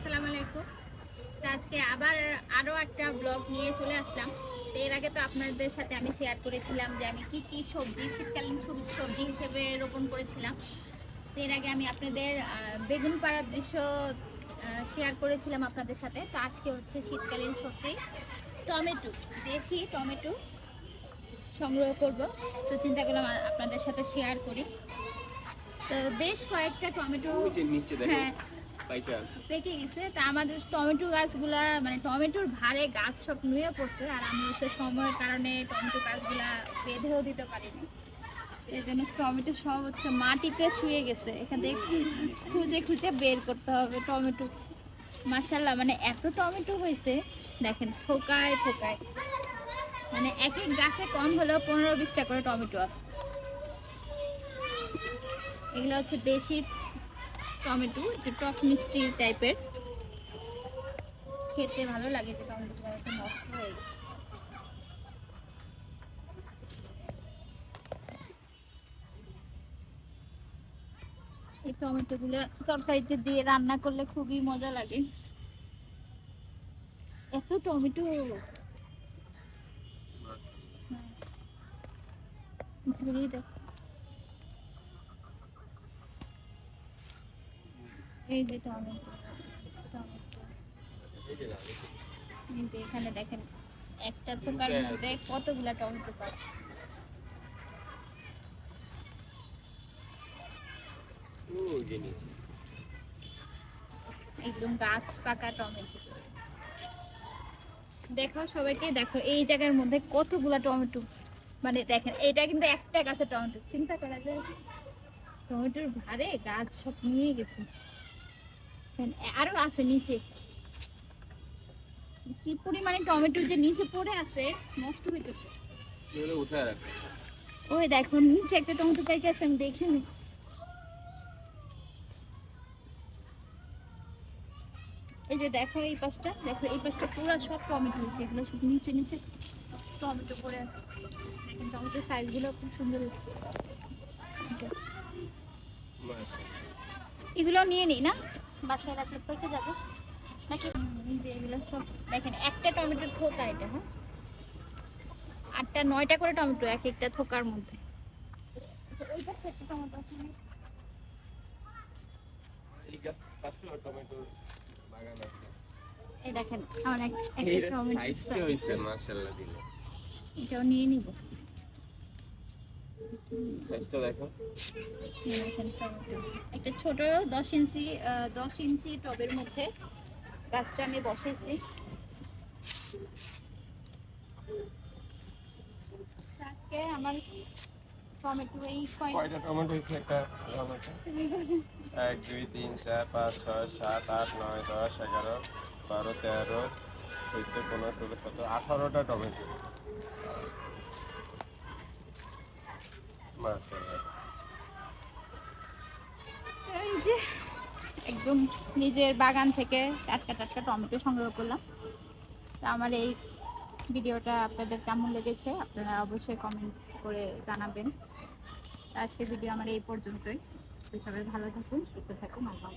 আসসালামু আলাইকুম। তো আজকে আবার আরও একটা ব্লগ নিয়ে চলে আসলাম। তো এর আগে তো আপনাদের সাথে আমি শেয়ার করেছিলাম যে আমি কি কি সবজি শীতকালীন সবজি হিসেবে রোপণ করেছিলাম। তো এর আগে আমি আপনাদের বেগুন পাড়ার দৃশ্য শেয়ার করেছিলাম আপনাদের সাথে। তো আজকে হচ্ছে শীতকালীন সবজি টমেটো দেশি টমেটো সংগ্রহ করব। তো চিন্তা করলাম আপনাদের সাথে শেয়ার করি। তো বেশ কয়েকটা টমেটো হ্যাঁ পেকে গেছে। তা আমাদের টমেটো গাছগুলা মানে টমেটোর ভারে গাছ সব নুয়ে পড়ছে, আর আমি হচ্ছে সময়ের কারণে টমেটো গাছগুলা বেঁধেও দিতে পারিনি। এই জন্য টমেটো সব হচ্ছে মাটিতে শুয়ে গেছে। এখান থেকে খুঁজে খুঁজে বের করতে হবে টমেটো। মাসাল্লাহ মানে এত টমেটো হয়েছে, দেখেন থোকায় থোকায়। মানে এক এক গাছে কম হলেও পনেরো বিশটা করে টমেটো আছে। এগুলো হচ্ছে দেশি টমেটো একটু টক মিষ্টি টাইপের। খেতে ভালো লাগে যে টমেটোগুলো একটু নষ্ট হয়ে গেছে। এই টমেটোগুলো তরকারিতে দিয়ে রান্না করলে খুবই মজা লাগে। এত টমেটো। ঝুড়ি দেখো এই যে টমেটো এখানে দেখেন, একটা থোকার মধ্যে কতগুলা টমেটো পাবে ওই যে নিচে একদম গাছ পাকা টমেটো। দেখো সবাইকে, দেখো এই জায়গার মধ্যে কতগুলা টমেটো। মানে দেখেন এটা কিন্তু একটা গাছের টমেটো। চিন্তা করা যায়, টমেটোর ভারে গাছ সব নিয়ে গেছে। আরও আছে নিচে। কি পরিমাণে টমেটো যে নিচে পড়ে আছে নষ্ট হইতেছে। ওই দেখো নিচে একটা টমেটো পাইকে আছে আমি দেখিনি এই যে দেখো এই পাশটা দেখো এই পাশটা পুরো সব টমেটো হয়েছে এগুলো সব নিচে নিচে টমেটো পড়ে আছে। দেখেন টমেটোর সাইজগুলো খুব সুন্দর মাশাআল্লাহ। এগুলো নিয়ে নিই না? বাসায় রাখলে পেকে যাবে? নাকি? এগুলো সব দেখেন একটা টমেটোর থোকা এটা হ্যাঁ? আটটা নয়টা করে টমেটো এক একটা থোকার মধ্যে। আচ্ছা, টমেটো এই দেখেন আমার এক- একটা টমেটো সাইজটা হইছে মাশাআল্লাহ দিলে। এটাও নিয়ে নিব। সাইজটা দেখো। একটা ছোট দশ ইঞ্চি আহ, দশ ইঞ্চি টবের মধ্যে গাছটা আমি বসাইছি তো আজকে আমার টমেটো এই কয়টা? টমেটো একটা টমেটো? এক দুই তিন চার পাঁচ ছয় সাত আট নয় দশ এগারো বারো তেরো চোদ্দ পনেরো ষোলো সতেরো আঠারোটা টমেটো। একদম নিজের বাগান থেকে টাটকা টাটকা টমেটো সংগ্রহ করলাম। তো আমার এই ভিডিওটা আপনাদের কেমন লেগেছে আপনারা অবশ্যই কমেন্ট করে জানাবেন। আজকে ভিডিও আমার এই পর্যন্তই। সবাই ভালো থাকুন, সুস্থ থাকুন, আল্লাহ।